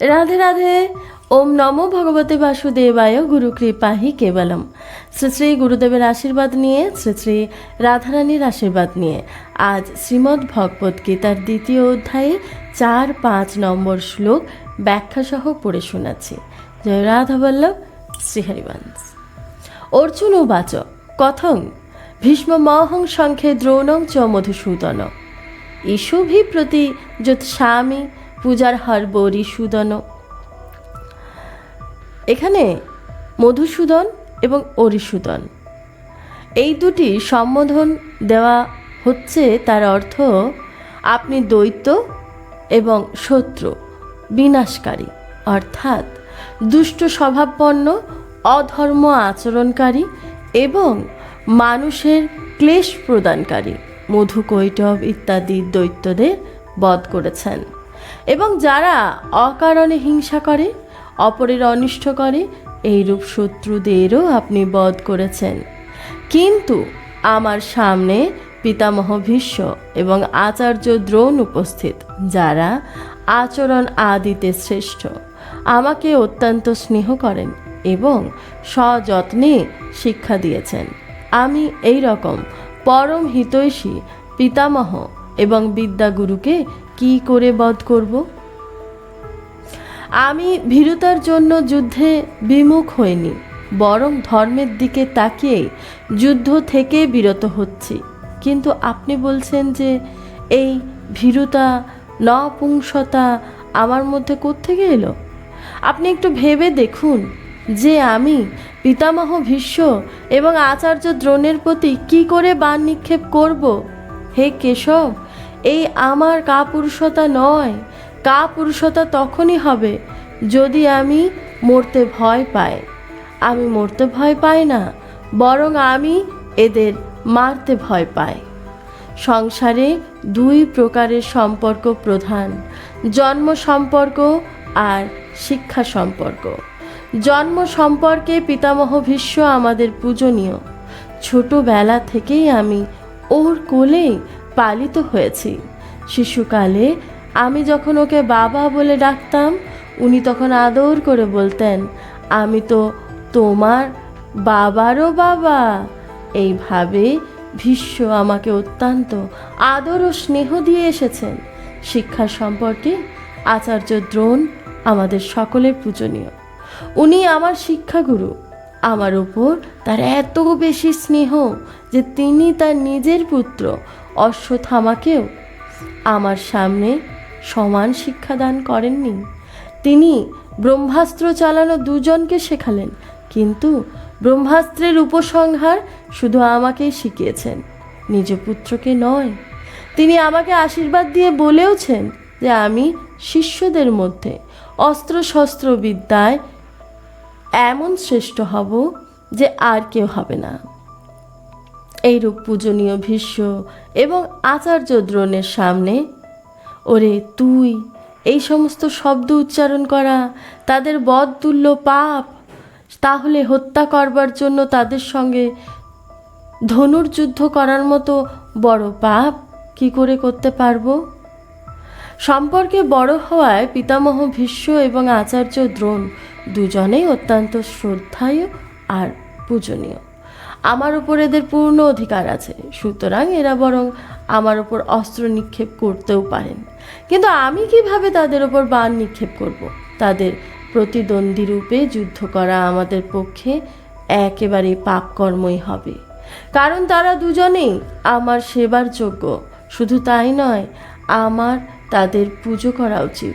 রাধে রাধে। ওম নমো ভগবতে বাসুদেবায় গুরু কৃপাহি কেবলম। শ্রী শ্রী গুরুদেবের আশীর্বাদ নিয়ে, শ্রী শ্রী রাধারানীর আশীর্বাদ নিয়ে আজ শ্রীমদ্ ভগবত গীতার দ্বিতীয় অধ্যায়ে চার পাঁচ নম্বর শ্লোক ব্যাখ্যাসহ পড়ে শোনাচ্ছি। জয় রাধা বল্লভ শ্রীহরিবংশ অর্জুন বাচ কথং, ভীষ্ম মহং শঙ্খে দ্রৌণং চ মধুসূদন। ইষুভি প্রতি স্বামী পূজার হরবরি সুদন। এখানে মধুসূদন এবং অরিসূদন। এই দুটি সম্বোধন দেওয়া হচ্ছে তার অর্থ, আপনি দৈত্য এবং শত্রু, বিনাশকারী, অর্থাৎ দুষ্ট স্বভাবপন্ন, অধর্ম আচরণকারী এবং মানুষের ক্লেশ প্রদানকারী মধু কৈটব ইত্যাদি দৈত্যদের বধ করেছেন। এবং যারা অকারণে হিংসা করে, অপরের অনিষ্ট করে, এইরূপ শত্রুদেরও আপনি বধ করেছেন। কিন্তু আমার সামনে পিতামহ ভীষ্ম এবং আচার্য দ্রোণ উপস্থিত, যারা আচরণ আদিতে শ্রেষ্ঠ। আমাকে অত্যন্ত স্নেহ করেন এবং সযত্নে শিক্ষা দিয়েছেন। আমি এই রকম পরম হিতৈষী পিতামহ এবং বিদ্যাগুরুকে কি করে বধ করব? আমি ভীরুতার জন্য যুদ্ধে বিমুখ হইনি, বরং ধর্মের দিকে তাকিয়ে যুদ্ধ থেকে বিরত হচ্ছি। কিন্তু আপনি বলছেন যে এই ভীরুতা, নপুংসতা আমার মধ্যে কোত্থেকে এলো? আপনি একটু ভেবে দেখুন যে আমি পিতামহ ভীষ্ম এবং আচার্য দ্রোণের প্রতি কি করে বান নিক্ষেপ করব? হে কেশব এই আমার কাপুরুষতা নয়। কাপুরুষতা তখনই হবে যদি আমি মরতে ভয় পাই। আমি মরতে ভয় পাই না, বরং আমি এদের মারতে ভয় পাই। সংসারে দুই প্রকারের সম্পর্ক প্রধান, জন্ম সম্পর্ক আর শিক্ষা সম্পর্ক। জন্ম সম্পর্কে পিতামহ ভীষ্ম আমাদের পূজনীয়। ছোটবেলা থেকেই আমি ওর কোলেই পালিত হয়েছি। শিশুকালে আমি যখন ওকে বাবা বলে ডাকতাম, উনি তখন আদর করে বলতেন, আমি তো তোমার বাবারও বাবা। এইভাবে ভীষ্ম আমাকে অত্যন্ত আদর ও স্নেহ দিয়ে এসেছেন। শিক্ষা সম্পর্কে আচার্য দ্রোণ আমাদের সকলের পূজনীয়। উনি আমার শিক্ষাগুরু। আমার ওপর তার এত বেশি স্নেহ যে তিনি তার নিজের পুত্র অশ্বত্থামাকেও আমার সামনে সমান শিক্ষাদান করেননি। তিনি ব্রহ্মাস্ত্র চালানো দুজনকে শেখালেন, কিন্তু ব্রহ্মাস্ত্রের উপসংহার শুধু আমাকেই শিখিয়েছেন, নিজ পুত্রকে নয়। তিনি আমাকে আশীর্বাদ দিয়ে বলেওছেন যে আমি শিষ্যদের মধ্যে অস্ত্রশস্ত্র বিদ্যায় এমন শ্রেষ্ঠ হব যে আর কেউ হবে না। এইরূপ পূজনীয় ভীষ্ম এবং আচার্য দ্রোণের সামনে, ওরে তুই, এই সমস্ত শব্দ উচ্চারণ করা তাদের বধ তুল্য পাপ, তাহলে হত্যা করবার জন্য তাদের সঙ্গে ধনুর যুদ্ধ করার মতো বড় পাপ কি করে করতে পারব? সম্পর্কে বড় হওয়ায় পিতামহ ভীষ্ম এবং আচার্য দ্রোণ দুজনেই অত্যন্ত শ্রদ্ধায় আর পূজনীয়। আমার উপর এদের পূর্ণ অধিকার আছে। সুতরাং এরা বরং আমার উপর অস্ত্র নিক্ষেপ করতেও পারেন। কিন্তু আমি কীভাবে তাদের ওপর বান নিক্ষেপ করব। তাদের প্রতিদ্বন্দ্বী রূপে যুদ্ধ করা আমাদের পক্ষে একেবারে পাপকর্মই হবে। কারণ তারা দুজনেই আমার সেবার যোগ্য। শুধু তাই নয়, আমার তাদের পুজো করা উচিত।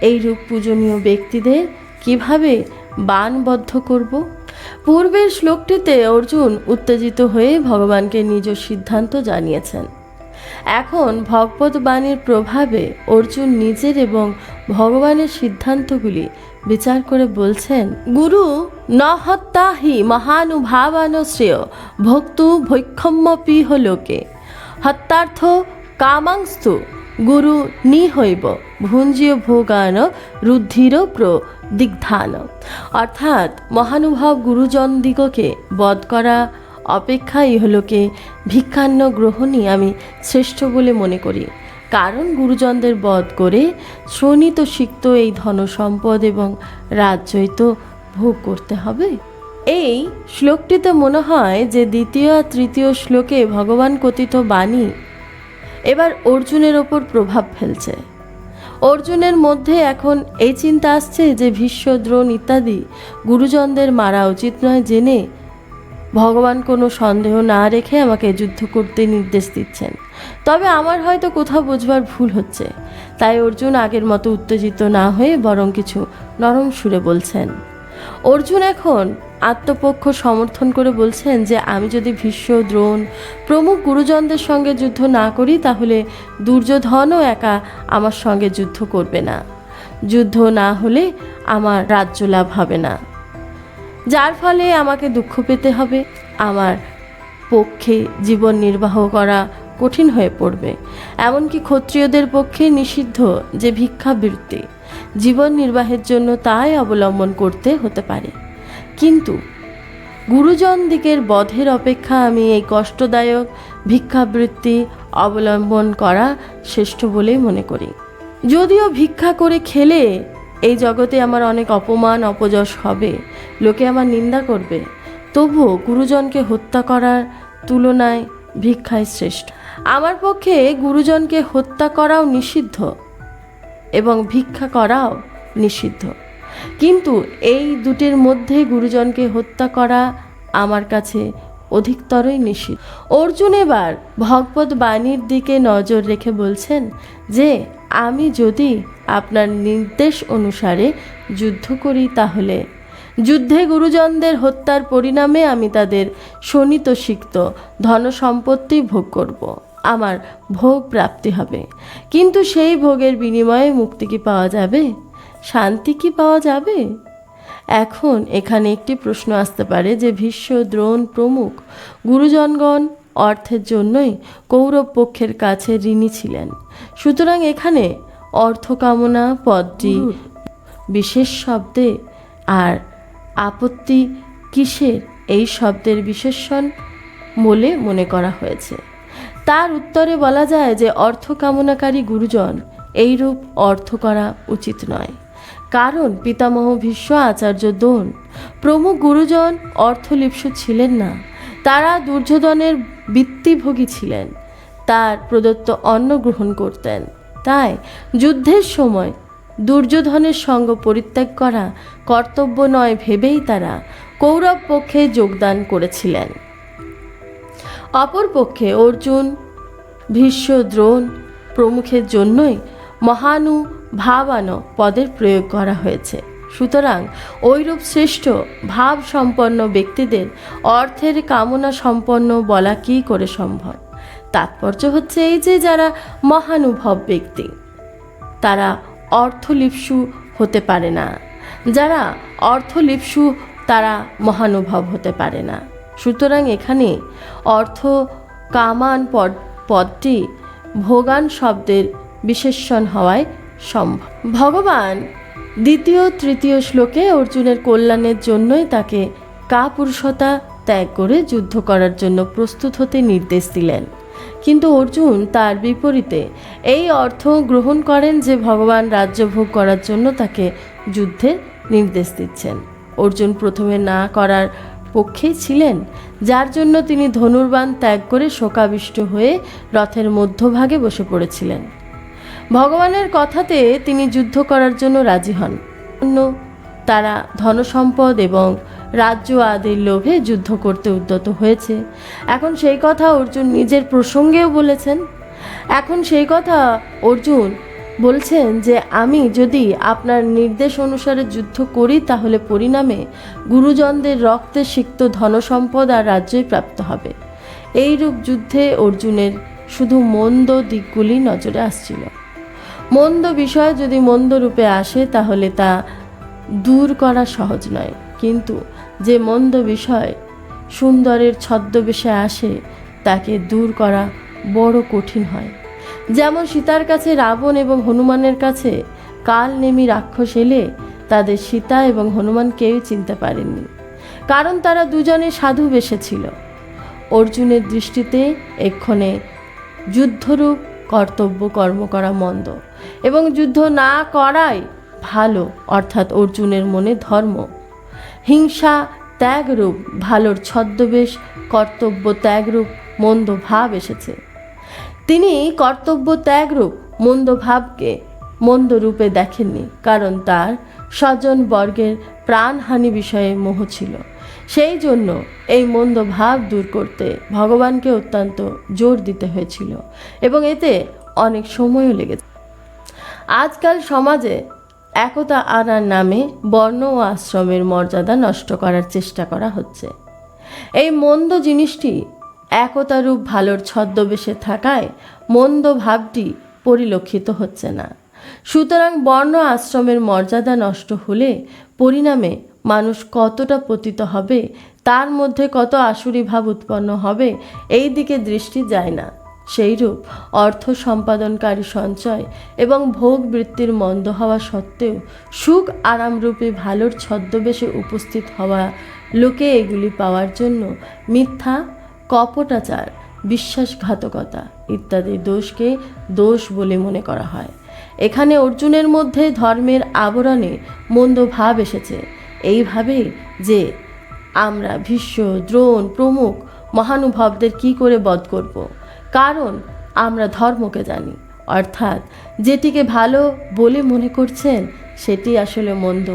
এই রূপ পূজনীয় ব্যক্তিদের কীভাবে বানবদ্ধ করব? পূর্বের শ্লোকটিতে অর্জুন উত্তেজিত হয়ে ভগবানকে নিজ সিদ্ধান্ত জানিয়েছেন। এখন ভগবত বাণীর প্রভাবে অর্জুন নিজের এবং ভগবানের সিদ্ধান্তগুলি বিচার করে বলছেন, গুরু ন হত্যা হি মহানুভাবান শ্রেয়, ভক্তু ভৈক্ষম্যপিহ লোকে। হত্যার্থ কামাংস্তু গুরু নিহৈব ভুঞ্জীয় ভোগান রুদ্ধির প্রদিগ্ধান অর্থাৎ মহানুভব গুরুজন দিগকে বধ করা অপেক্ষা ইহলোকে ভিক্ষান্ন গ্রহণই আমি শ্রেষ্ঠ বলে মনে করি। কারণ গুরুজনদের বধ করে শ্রণিত সিক্ত এই ধনসম্পদ এবং রাজ্যই তো ভোগ করতে হবে। এই শ্লোকটিতে মনে হয় যে দ্বিতীয় আর তৃতীয় শ্লোকে ভগবান কথিত বাণী এবার অর্জুনের ওপর প্রভাব ফেলছে। অর্জুনের মধ্যে এখন এই চিন্তা আসছে যে ভীষ্ম, দ্রোণ ইত্যাদি গুরুজনদের মারা উচিত নয় জেনে ভগবান কোনো সন্দেহ না রেখে আমাকে যুদ্ধ করতে নির্দেশ দিচ্ছেন। তবে আমার হয়তো কোথাও বোঝবার ভুল হচ্ছে। তাই অর্জুন আগের মতো উত্তেজিত না হয়ে বরং কিছু নরম সুরে বলছেন, অর্জুন এখন আত্মপক্ষ সমর্থন করে বলছেন যে, আমি যদি ভীষ্ম, দ্রোণ, প্রমুখ গুরুজনদের সঙ্গে যুদ্ধ না করি, তাহলে দুর্যোধনও একা আমার সঙ্গে যুদ্ধ করবে না। যুদ্ধ না হলে আমার রাজ্য লাভ হবে না। যার ফলে আমাকে দুঃখ পেতে হবে। আমার পক্ষে জীবন নির্বাহ করা কঠিন হয়ে পড়বে। এমনকি ক্ষত্রিয়দের পক্ষে নিষিদ্ধ যে ভিক্ষাবৃত্তি জীবন নির্বাহের জন্য তাই অবলম্বন করতে হতে পারে। কিন্তু গুরুজন দিকের বধের অপেক্ষা আমি এই কষ্টদায়ক ভিক্ষাবৃত্তি অবলম্বন করা শ্রেষ্ঠ বলেই মনে করি। যদিও ভিক্ষা করে খেলে এই জগতে আমার অনেক অপমান, অপযশ হবে, লোকে আমার নিন্দা করবে, তবুও গুরুজনকে হত্যা করার তুলনায় ভিক্ষায় শ্রেষ্ঠ। আমার পক্ষে গুরুজনকে হত্যা করাও নিষিদ্ধ এবং ভিক্ষা করাও নিষিদ্ধ। কিন্তু এই দুটির মধ্যে গুরুজনকে হত্যা করা আমার কাছে অধিকতরই নিষিদ্ধ। অর্জুন এবার ভগবত বাণীর দিকে নজর রেখে বলছেন যে, আমি যদি আপনার নির্দেশ অনুসারে যুদ্ধ করি তাহলে। যুদ্ধে গুরুজনদের হত্যার পরিণামে আমি তাদের শোণিত সিক্ত ধনসম্পত্তি ভোগ করব। আমার ভোগ প্রাপ্তি হবে। কিন্তু সেই ভোগের বিনিময়ে মুক্তি কি পাওয়া যাবে? শান্তি কি পাওয়া যাবে? এখন এখানে একটি প্রশ্ন আসতে পারে যে ভীষ্ম দ্রোণ প্রমুখ গুরুজনগণ অর্থের জন্যই কৌরব পক্ষের কাছে ঋণী ছিলেন। সুতরাং এখানে অর্থ কামনা পদটি বিশেষ শব্দে আর আপত্তি কিসের এই শব্দের বিশেষণ বলে মনে করা হয়েছে। তার উত্তরে বলা যায় যে অর্থ কামনাকারী গুরুজন এইরূপ অর্থ করা উচিত নয়। কারণ পিতামহ ভীষ্ম আচার্য দোন, প্রমুখ গুরুজন অর্থলিপ্সু ছিলেন না। তারা দুর্যোধনের বৃত্তিভোগী ছিলেন। তার প্রদত্ত অন্ন গ্রহণ করতেন। তাই যুদ্ধের সময় দুর্যোধনের সঙ্গ পরিত্যাগ করা কর্তব্য নয় ভেবেই তারা কৌরব পক্ষে যোগদান করেছিলেন। অপরপক্ষে অর্জুন, ভীষ্ম, দ্রোণ প্রমুখের জন্যই মহানু ভাবানো পদের প্রয়োগ করা হয়েছে। সুতরাং ঐরূপ শ্রেষ্ঠ ভাব সম্পন্ন ব্যক্তিদের অর্থের কামনা সম্পন্ন বলা কি করে সম্ভব? তাৎপর্য হচ্ছে এই যে যারা মহানুভব ব্যক্তি, তারা অর্থলিপ্সু হতে পারে না। যারা অর্থলিপ্সু, তারা মহানুভব হতে পারে না। সুতরাং এখানে অর্থ কামান পদ, পদটি ভোগান শব্দের বিশেষণ হওয়ায় সম্ভব। ভগবান দ্বিতীয়, তৃতীয় শ্লোকে অর্জুনের কল্যাণের জন্যই তাকে কাপুরুষতা ত্যাগ করে যুদ্ধ করার জন্য প্রস্তুত হতে নির্দেশ দিলেন। কিন্তু অর্জুন তার বিপরীতে এই অর্থ গ্রহণ করেন যে ভগবান রাজ্য ভোগ করার জন্য তাকে যুদ্ধের নির্দেশ দিচ্ছেন। অর্জুন প্রথমে না করার পক্ষেই ছিলেন, যার জন্য তিনি ধনুর্বাণ ত্যাগ করে শোকাবিষ্ট হয়ে রথের মধ্যভাগে বসে পড়েছিলেন। ভগবানের কথাতে তিনি যুদ্ধ করার জন্য রাজি হন। অন্য তারা ধনসম্পদ এবং রাজ্য আদির লোভে যুদ্ধ করতে উদ্যত হয়েছে। এখন সেই কথা অর্জুন নিজের প্রসঙ্গেও বলেছেন। এখন সেই কথা অর্জুন বলছেন যে, আমি যদি আপনার নির্দেশ অনুসারে যুদ্ধ করি, তাহলে পরিণামে গুরুজনদের রক্তে সিক্ত ধনসম্পদ আর রাজ্যই প্রাপ্ত হবে। এইরূপ যুদ্ধে অর্জুনের শুধু মন্দ দিকগুলি নজরে আসছিল। মন্দ বিষয় যদি মন্দ রূপে আসে, তাহলে তা দূর করা সহজ নয়। কিন্তু যে মন্দ বিষয় সুন্দরের ছদ্মবেশে আসে, তাকে দূর করা বড় কঠিন হয়। যেমন সীতার কাছে রাবণ এবং হনুমানের কাছে কাল নেমি রাক্ষস এলে, তাদের সীতা এবং হনুমান কেউই চিনতে পারেননি। কারণ তারা দুজনে সাধু বেশে ছিল। অর্জুনের দৃষ্টিতে এক্ষণে যুদ্ধরূপ কর্তব্য, কর্ম করা মন্দ। এবং যুদ্ধ না করাই ভালো, অর্থাৎ অর্জুনের মনে ধর্ম। হিংসা ত্যাগরূপ, ভালোর ছদ্মবেশ, কর্তব্য ত্যাগরূপ, মন্দ ভাব এসেছে। তিনি কর্তব্য ত্যাগরূপ, মন্দ ভাবকে মন্দ রূপে দেখেননি, কারণ তার স্বজন বর্গের প্রাণহানি বিষয়ে মোহ ছিল। সেই জন্য এই মন্দ ভাব দূর করতে ভগবানকে অত্যন্ত জোর দিতে হয়েছিল এবং এতে অনেক সময়ও লেগেছে। আজকাল সমাজে একতা আনার নামে বর্ণ ও আশ্রমের মর্যাদা নষ্ট করার চেষ্টা করা হচ্ছে। এই মন্দ জিনিসটি একতারূপ ভালোর ছদ্মবেশে থাকায় মন্দ ভাবটি পরিলক্ষিত হচ্ছে না। সুতরাং বর্ণ আশ্রমের মর্যাদা নষ্ট হলে পরিণামে মানুষ কতটা পতিত হবে, তার মধ্যে কত আসুরি ভাব উৎপন্ন হবে, এই দিকে দৃষ্টি যায় না। সেইরূপ অর্থ সম্পাদনকারী সঞ্চয় এবং ভোগ বৃত্তির মন্দ হওয়া সত্ত্বেও সুখ আরামরূপে ভালোর ছদ্মবেশে উপস্থিত হওয়া লোকে এগুলি পাওয়ার জন্য মিথ্যা, কপটাচার, বিশ্বাসঘাতকতা ইত্যাদি দোষকে দোষ বলে মনে করা হয়। এখানে অর্জুনের মধ্যে ধর্মের আবরণে মন্দ ভাব এসেছে। এইভাবে যে আমরা ভীষ্ম, দ্রোণ, প্রমুখ মহানুভবদের কি করে বধ করব? কারণ আমরা ধর্মকে জানি। অর্থাৎ যেটিকে ভালো বলে মনে করছেন, সেটি আসলে মন্দ।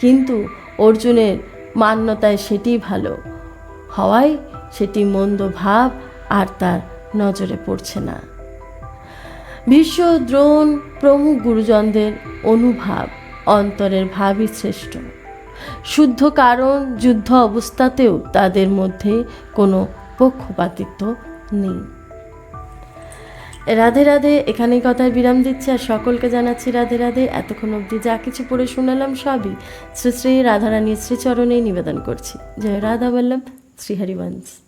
কিন্তু অর্জুনের মান্যতায় সেটি ভালো হওয়ায় সেটি মন্দ ভাব আর তার নজরে পড়ছে না। বিশ্ব দ্রোণ, প্রমুখ গুরুজনদের অনুভাব অন্তরের ভাবই শ্রেষ্ঠ। শুদ্ধ কারণ, যুদ্ধ অবস্থাতেও তাদের মধ্যে কোনো পক্ষপাতিত্ব নেই। রাধে রাধে, এখানেই কথায় বিরাম দিচ্ছি আর সকলকে জানাচ্ছি রাধে রাধে। এতক্ষণ অবধি যা কিছু পড়ে শুনালাম সবই শ্রী শ্রী রাধারানীর শ্রীচরণেই নিবেদন করছি। জয় রাধা বল্লভ, শ্রীহরিবংশ।